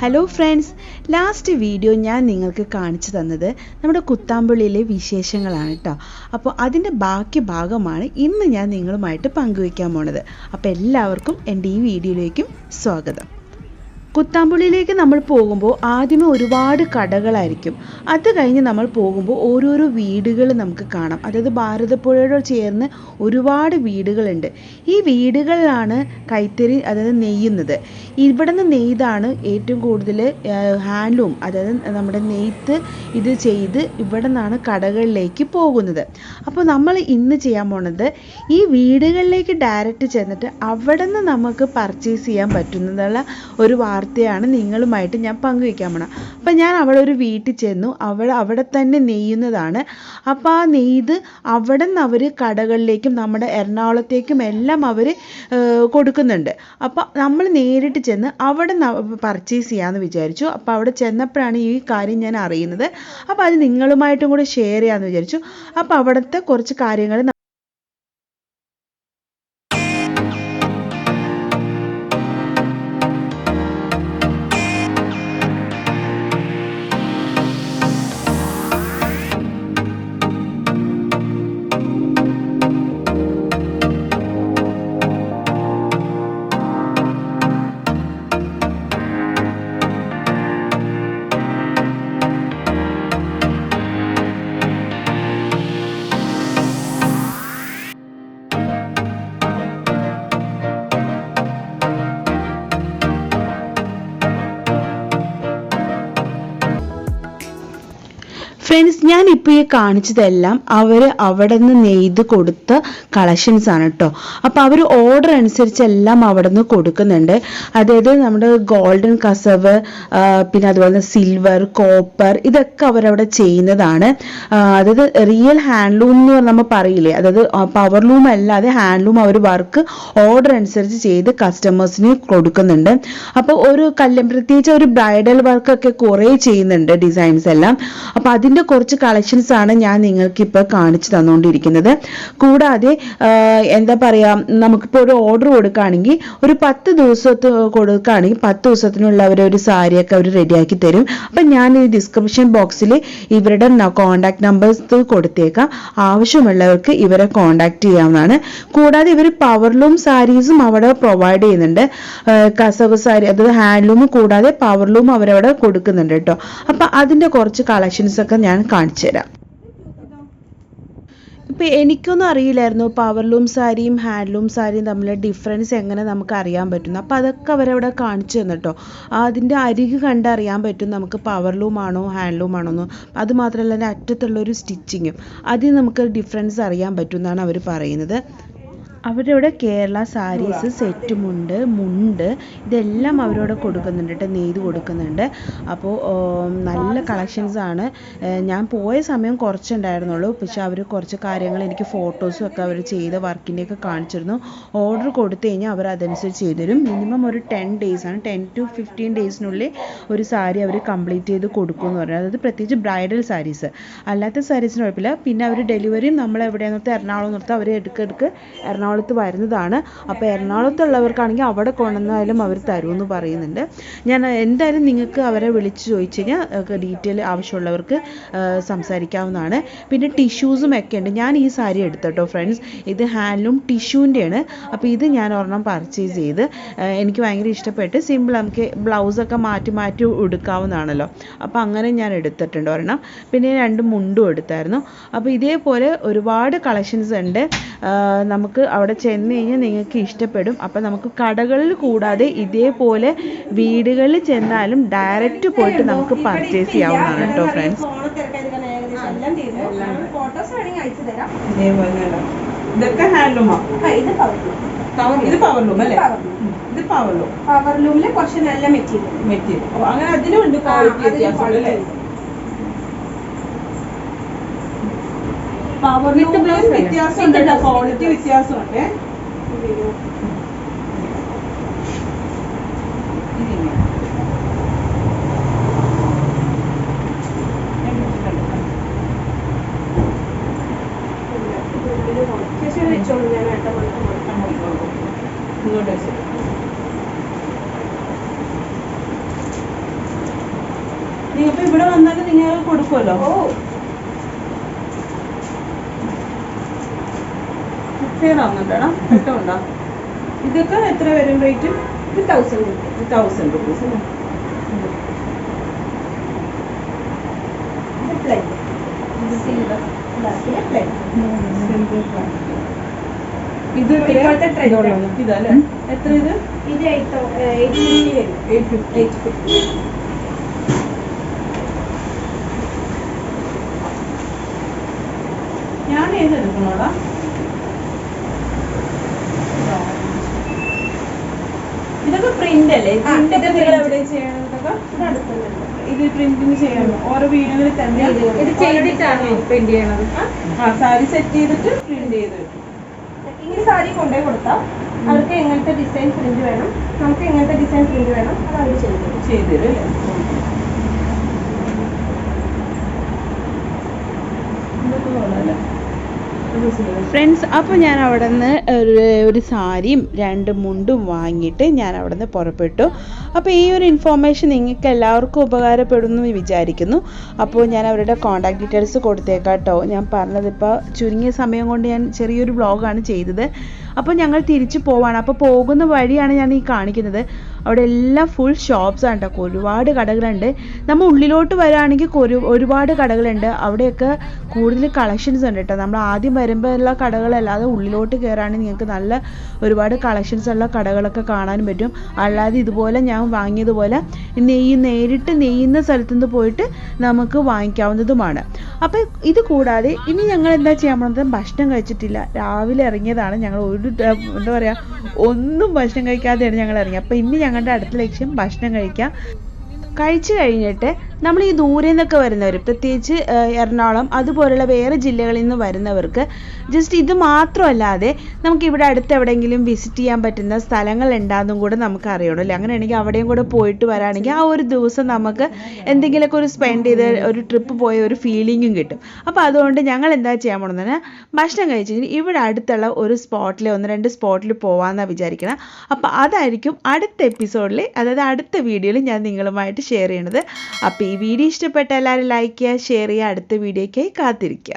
Hello friends last video ഞാൻ നിങ്ങൾക്ക് കാണിച്ചു തന്നത് നമ്മുടെ കുത്താമ്പുള്ളിയിലെ വിശേഷങ്ങളാണ് കേട്ടോ അപ്പോൾ അതിന്റെ ബാക്കി ഭാഗമാണ് ഇന്ന് ഞാൻ നിങ്ങളുമായിട്ട് പങ്കുവയ്ക്കാൻ പോണത്. അപ്പോൾ എല്ലാവർക്കും എന്റെ ഈ വീഡിയോയിലേക്കും സ്വാഗതം. കുത്താമ്പുള്ളിയിലേക്ക് നമ്മൾ പോകുമ്പോൾ ആദ്യമേ ഒരുപാട് കടകളായിരിക്കും. അത് കഴിഞ്ഞ് നമ്മൾ പോകുമ്പോൾ ഓരോരോ വീടുകൾ നമുക്ക് കാണാം. അതായത് ഭാരതപ്പുഴയോട് ചേർന്ന് ഒരുപാട് വീടുകളുണ്ട്. ഈ വീടുകളിലാണ് കൈത്തറി അതായത് നെയ്യുന്നത്. ഇവിടെ നിന്ന് നെയ്താണ് ഏറ്റവും കൂടുതൽ ഹാൻഡ്ലൂം അതായത് നമ്മുടെ നെയ്ത്ത് ഇത് ചെയ്ത് ഇവിടെ നിന്നാണ് കടകളിലേക്ക് പോകുന്നത്. അപ്പോൾ നമ്മൾ ഇന്ന് ചെയ്യാൻ പോണത് ഈ വീടുകളിലേക്ക് ഡയറക്റ്റ് ചെന്നിട്ട് അവിടെ നിന്ന് നമുക്ക് പർച്ചേസ് ചെയ്യാൻ പറ്റുന്നതുള്ള ഒരു വാർത്തയാണ് നിങ്ങളുമായിട്ട് ഞാൻ പങ്കുവയ്ക്കാൻ പോണത് അപ്പം ഞാൻ അവിടെ ഒരു വീട്ടിൽ ചെന്നു. അവിടെ അവിടെ തന്നെ നെയ്യുന്നതാണ്. അപ്പോൾ ആ നെയ്ത് അവിടെ നിന്ന് അവർ കടകളിലേക്കും നമ്മുടെ എറണാകുളത്തേക്കും എല്ലാം അവർ കൊടുക്കുന്നുണ്ട്. അപ്പോൾ നമ്മൾ നേരിട്ട് ചെന്ന് അവിടെ പർച്ചേസ് ചെയ്യാമെന്ന് വിചാരിച്ചു. അപ്പോൾ അവിടെ ചെന്നപ്പോഴാണ് ഈ കാര്യം ഞാൻ അറിയുന്നത്. അപ്പോൾ അത് നിങ്ങളുമായിട്ടും കൂടെ ഷെയർ ചെയ്യാമെന്ന് വിചാരിച്ചു. അപ്പോൾ അവിടുത്തെ കുറച്ച് കാര്യങ്ങൾ ഫ്രണ്ട്സ് ഞാൻ ഇപ്പോൾ ഈ കാണിച്ചതെല്ലാം അവർ അവിടെ നിന്ന് നെയ്ത് കൊടുത്ത കളക്ഷൻസ് ആണ് കേട്ടോ അപ്പോൾ അവർ ഓർഡർ അനുസരിച്ചെല്ലാം അവിടെ നിന്ന് കൊടുക്കുന്നുണ്ട്. അതായത് നമ്മുടെ ഗോൾഡൻ കസവ് പിന്നെ അതുപോലെ സിൽവർ കോപ്പർ ഇതൊക്കെ അവരവിടെ ചെയ്യുന്നതാണ്. അതായത് റിയൽ ഹാൻഡ്ലൂം എന്ന് നമ്മൾ പറയില്ലേ? അതായത് പവർ ലൂം അല്ലാതെ ഹാൻഡ്ലൂം അവർ വർക്ക് ഓർഡർ അനുസരിച്ച് ചെയ്ത് കസ്റ്റമേഴ്സിന് കൊടുക്കുന്നുണ്ട്. അപ്പോൾ ഒരു കല്യാണം പ്രത്യേകിച്ച് ഒരു ബ്രൈഡൽ വർക്കൊക്കെ കുറേ ചെയ്യുന്നുണ്ട് ഡിസൈൻസ് എല്ലാം. അപ്പോൾ അതിന്റെ കുറച്ച് കളക്ഷൻസ് ആണ് ഞാൻ നിങ്ങൾക്ക് ഇപ്പോൾ കാണിച്ചു തന്നുകൊണ്ടിരിക്കുന്നത് കൂടാതെ എന്താ പറയുക നമുക്കിപ്പോൾ ഒരു ഓർഡർ കൊടുക്കുകയാണെങ്കിൽ ഒരു പത്ത് ദിവസത്ത് കൊടുക്കുകയാണെങ്കിൽ പത്ത് ദിവസത്തിനുള്ള അവർ ഒരു സാരിയൊക്കെ അവർ റെഡിയാക്കി തരും. അപ്പം ഞാൻ ഈ ഡിസ്ക്രിപ്ഷൻ ബോക്സിൽ ഇവരുടെ കോണ്ടാക്ട് നമ്പേഴ്സ് കൊടുത്തേക്കാം. ആവശ്യമുള്ളവർക്ക് ഇവരെ കോണ്ടാക്ട് ചെയ്യാവുന്നതാണ്. കൂടാതെ ഇവർ പവർലൂം സാരീസും അവിടെ പ്രൊവൈഡ് ചെയ്യുന്നുണ്ട്. കസവ് സാരി അതായത് ഹാൻഡ്ലൂം കൂടാതെ പവർ പവർലൂം അവരവിടെ കൊടുക്കുന്നുണ്ട് കേട്ടോ. അപ്പം അതിന്റെ കുറച്ച് കളക്ഷൻസ് ഒക്കെ ഞാൻ കാണിച്ചു തരാം. ഇപ്പൊ എനിക്കൊന്നും അറിയില്ലായിരുന്നു പവർലൂം സാരിയും ഹാൻഡ്ലൂം സാരിയും തമ്മിലെ ഡിഫറൻസ് എങ്ങനെ നമുക്ക് അറിയാൻ പറ്റുന്നു. അപ്പോൾ അതൊക്കെ അവരവിടെ കാണിച്ചു തന്നിട്ടോ അതിന്റെ അരികു കണ്ടറിയാൻ പറ്റും നമുക്ക് പവർലൂം ആണോ ഹാൻഡ്ലൂം ആണോ എന്ന്. അത് മാത്രമല്ല അതിന്റെ അറ്റത്തുള്ള ഒരു സ്റ്റിച്ചിങ്ങും അതിൽ നമുക്ക് ഡിഫറൻസ് അറിയാൻ പറ്റും എന്നാണ് അവർ പറയുന്നത്. അവരവിടെ കേരള സാരീസ് സെറ്റുമുണ്ട് മുണ്ട് ഇതെല്ലാം അവരോട് കൊടുക്കുന്നുണ്ട് കേട്ടോ നെയ്ത് കൊടുക്കുന്നുണ്ട്. അപ്പോൾ നല്ല കളക്ഷൻസ് ആണ്. ഞാൻ പോയ സമയം കുറച്ചുണ്ടായിരുന്നുള്ളൂ. പക്ഷെ അവർ കുറച്ച് കാര്യങ്ങൾ എനിക്ക് ഫോട്ടോസും ഒക്കെ അവർ ചെയ്ത വർക്കിന്റെ ഒക്കെ കാണിച്ചിരുന്നു. ഓർഡർ കൊടുത്തു കഴിഞ്ഞാൽ അവർ അതനുസരിച്ച് ചെയ്തുതരും. മിനിമം ഒരു ടെൻ ഡേയ്സ് ആണ്. ടെൻ ടു ഫിഫ്റ്റീൻ ഡേയ്സിനുള്ളിൽ ഒരു സാരി അവർ കംപ്ലീറ്റ് ചെയ്ത് കൊടുക്കും എന്ന് പറയുന്നത് അതായത് പ്രത്യേകിച്ച് ബ്രൈഡൽ സാരീസ് അല്ലാത്ത സാരീസിന് കുഴപ്പമില്ല. പിന്നെ അവർ ഡെലിവറിയും നമ്മൾ എവിടെയാണെന്ന് നിർത്തി എറണാകുളം നിർത്തി അവർ എടുക്കെടുക്ക് എറണാകുളത്ത് വരുന്നതാണ്. അപ്പോൾ എറണാകുളത്തുള്ളവർക്കാണെങ്കിൽ അവിടെ കൊണ്ടുവന്നാലും അവർ തരും എന്ന് പറയുന്നുണ്ട്. ഞാൻ എന്തായാലും നിങ്ങൾക്ക് അവരെ വിളിച്ച് ചോദിച്ചു കഴിഞ്ഞാൽ ഡീറ്റെയിൽ ആവശ്യമുള്ളവർക്ക് സംസാരിക്കാവുന്നതാണ്. പിന്നെ ടിഷ്യൂസും ഒക്കെ ഉണ്ട്. ഞാൻ ഈ സാരി എടുത്തട്ടോ ഫ്രണ്ട്സ് ഇത് ഹാൻഡ്ലൂം ടിഷ്യൂന്റെയാണ് അപ്പോൾ ഇത് ഞാൻ ഒരെണ്ണം പർച്ചേസ് ചെയ്ത് എനിക്ക് ഭയങ്കര ഇഷ്ടപ്പെട്ട് സിമ്പിൾ നമുക്ക് ബ്ലൗസൊക്കെ മാറ്റി മാറ്റി ഉടുക്കാവുന്നതാണല്ലോ. അപ്പോൾ അങ്ങനെ ഞാൻ എടുത്തിട്ടുണ്ട് ഒരെണ്ണം. പിന്നെ രണ്ട് മുണ്ടും എടുത്തായിരുന്നു. അപ്പോൾ ഇതേപോലെ ഒരുപാട് കളക്ഷൻസ് ഉണ്ട്. നമുക്ക് അവിടെ ചെന്ന് കഴിഞ്ഞാൽ നിങ്ങൾക്ക് ഇഷ്ടപ്പെടും. അപ്പോൾ നമുക്ക് കടകളിൽ കൂടാതെ ഇതേപോലെ വീടുകളിൽ ചെന്നാലും ഡയറക്റ്റ് പോയിട്ട് നമുക്ക് പർച്ചേസ് ചെയ്യാവുന്നതാണ് കേട്ടോ ഫ്രണ്ട്സ് ഫോട്ടോസ് വേണമെങ്കിൽ അയച്ചു തരാം ഇതൊക്കെ ഹാൻഡ്ലൂമാ ആ, ഇത് പവർ ഇത് പവർലൂം അല്ലേ? ഇത് പവർലൂം പവർ ലൂമിൽ കുറച്ച് നല്ല മെറ്റീരിയൽ മെറ്റീരിയൽ അങ്ങനെ അതിനും ഉണ്ട് ക്വാളിറ്റി വ്യത്യാസം അല്ലേ? വ്യത്യാസമുണ്ട് ക്വാളിറ്റി വ്യത്യാസമുണ്ട്. അപ്പൊ ഇവിടെ വന്നാലും നിങ്ങൾ കൊടുക്കുമല്ലോ? ക്ലിയർ ആവുന്നുണ്ടോ കിട്ടുന്നുണ്ടോ? ഇതൊക്കെ എത്ര വരും റേറ്റ് ഇത് തൗസൻഡ് റുപ്പീസ് തൗസൻഡ് റുപ്പീസ് അല്ലേ? ഇത് പ്ലെയിൻ ഗ്ലാസ്സിലെ പ്ലെയിൻ ഇത് ഇപ്പോഴത്തെ ആണ്. ഇതല്ലേ? എത്ര ഇത്? ഇത് എയ്റ്റ് എയ്റ്റ് ഫിഫ്റ്റി വരും. എയ്റ്റ് ഫിഫ്റ്റി എയ്റ്റ് ഫിഫ്റ്റി ഞാൻ ഏത് എടുക്കണോടാ ഇതൊക്കെ പ്രിന്റ് അല്ലേ? ആ, പ്രിന്റ് ഇത് ഒക്കെ നിങ്ങൾ. എവിടെ ചെയ്യണം ഇത് അടുത്തുണ്ട് ഇത് പ്രിന്റിങ് ചെയ്യണം. ഓരോ വീടുകളിൽ തന്നെ ഇത് ചെയ്തിട്ടാണോ പ്രിന്റ് ചെയ്യണത്? ആ സാരി സെറ്റ് ചെയ്തിട്ട് പ്രിന്റ് ചെയ്ത് വെക്കും. ഈ സാരി കൊണ്ടുപോയി കൊടുത്താൽ അവർക്ക് എങ്ങനത്തെ ഡിസൈൻ പ്രിന്റ് വേണം? നമുക്ക് എങ്ങനത്തെ ഡിസൈൻ പ്രിന്റ് വേണം? അത് അവർ ചെയ്തു. ചെയ്ത് തരും അല്ലേ? ഫ്രണ്ട്സ് അപ്പോൾ ഞാൻ അവിടെ നിന്ന് ഒരു ഒരു സാരിയും രണ്ട് മുണ്ടും വാങ്ങിയിട്ട് ഞാൻ അവിടെ നിന്ന് പുറപ്പെട്ടു. അപ്പോൾ ഈ ഒരു ഇൻഫോർമേഷൻ നിങ്ങൾക്ക് എല്ലാവർക്കും ഉപകാരപ്പെടുന്നു എന്ന് വിചാരിക്കുന്നു. അപ്പോൾ ഞാൻ അവരുടെ കോൺടാക്ട് ഡീറ്റെയിൽസ് കൊടുത്തേക്കാം കേട്ടോ ഞാൻ പറഞ്ഞത് ഇപ്പോൾ ചുരുങ്ങിയ സമയം കൊണ്ട് ഞാൻ ചെറിയൊരു വ്ളോഗാണ് ചെയ്തത്. അപ്പോൾ ഞങ്ങൾ തിരിച്ചു പോവാണ്. അപ്പോൾ പോകുന്ന വഴിയാണ് ഞാൻ ഈ കാണിക്കുന്നത്. അവിടെ എല്ലാം ഫുൾ ഷോപ്സ് ആണ് കേട്ടോ ഒരുപാട് കടകളുണ്ട്. നമ്മൾ ഉള്ളിലോട്ട് വരാണെങ്കിൽ ഒരു ഒരുപാട് കടകളുണ്ട്. അവിടെയൊക്കെ കൂടുതൽ കളക്ഷൻസ് ഉണ്ട് കേട്ടോ നമ്മൾ ആദ്യം വരുമ്പോൾ ഉള്ള കടകളല്ലാതെ ഉള്ളിലോട്ട് കയറാണെങ്കിൽ നിങ്ങൾക്ക് നല്ല ഒരുപാട് കളക്ഷൻസ് ഉള്ള കടകളൊക്കെ കാണാനും പറ്റും. അല്ലാതെ ഇതുപോലെ ഞാൻ വാങ്ങിയതുപോലെ നെയ്യ് നേരിട്ട് നെയ്യുന്ന സ്ഥലത്തു നിന്ന് പോയിട്ട് നമുക്ക് വാങ്ങിക്കാവുന്നതുമാണ്. അപ്പോൾ ഇത് കൂടാതെ ഇനി ഞങ്ങൾ എന്താ ചെയ്യാൻ പോകുന്നത് ഭക്ഷണം കഴിച്ചിട്ടില്ല. രാവിലെ ഇറങ്ങിയതാണ് ഞങ്ങൾ ഒരു എന്താ പറയുക ഒന്നും ഭക്ഷണം കഴിക്കാതെയാണ് ഞങ്ങൾ ഇറങ്ങിയത്. അപ്പോൾ ഇനി ഞങ്ങളുടെ അടുത്ത ലക്ഷ്യം ഭക്ഷണം കഴിക്കാം. കഴിച്ചു കഴിഞ്ഞിട്ട് നമ്മൾ ഈ ദൂരെ നിന്നൊക്കെ വരുന്നവർ പ്രത്യേകിച്ച് എറണാകുളം അതുപോലുള്ള വേറെ ജില്ലകളിൽ നിന്ന് വരുന്നവർക്ക് ജസ്റ്റ് ഇത് മാത്രമല്ലാതെ നമുക്ക് ഇവിടെ അടുത്ത് എവിടെയെങ്കിലും വിസിറ്റ് ചെയ്യാൻ പറ്റുന്ന സ്ഥലങ്ങൾ ഉണ്ടാകുന്നതും കൂടെ നമുക്ക് അറിയണം അല്ലേ? അങ്ങനെയാണെങ്കിൽ അവിടെയും കൂടെ പോയിട്ട് വരാണെങ്കിൽ ആ ഒരു ദിവസം നമുക്ക് എന്തെങ്കിലുമൊക്കെ ഒരു സ്പെൻഡ് ചെയ്ത് ഒരു ട്രിപ്പ് പോയ ഒരു ഫീലിങ്ങും കിട്ടും. അപ്പോൾ അതുകൊണ്ട് ഞങ്ങൾ എന്താ ചെയ്യാൻ പോകണമെന്ന് ഭക്ഷണം കഴിച്ച് ഇവിടെ അടുത്തുള്ള ഒരു സ്പോട്ടിൽ ഒന്ന് രണ്ട് സ്പോട്ടിൽ പോകാമെന്നാണ് വിചാരിക്കണം. അപ്പോൾ അതായിരിക്കും അടുത്ത എപ്പിസോഡിൽ അതായത് അടുത്ത വീഡിയോയിൽ ഞാൻ നിങ്ങളുമായിട്ട് ഷെയർ ചെയ്യണത്. അപ്പോൾ ഈ വീഡിയോ ഇഷ്ടപ്പെട്ട എല്ലാവരും ലൈക്ക് ചെയ്യുക ഷെയർ ചെയ്യുക അടുത്ത വീഡിയോയ്ക്കായി കാത്തിരിക്കുക.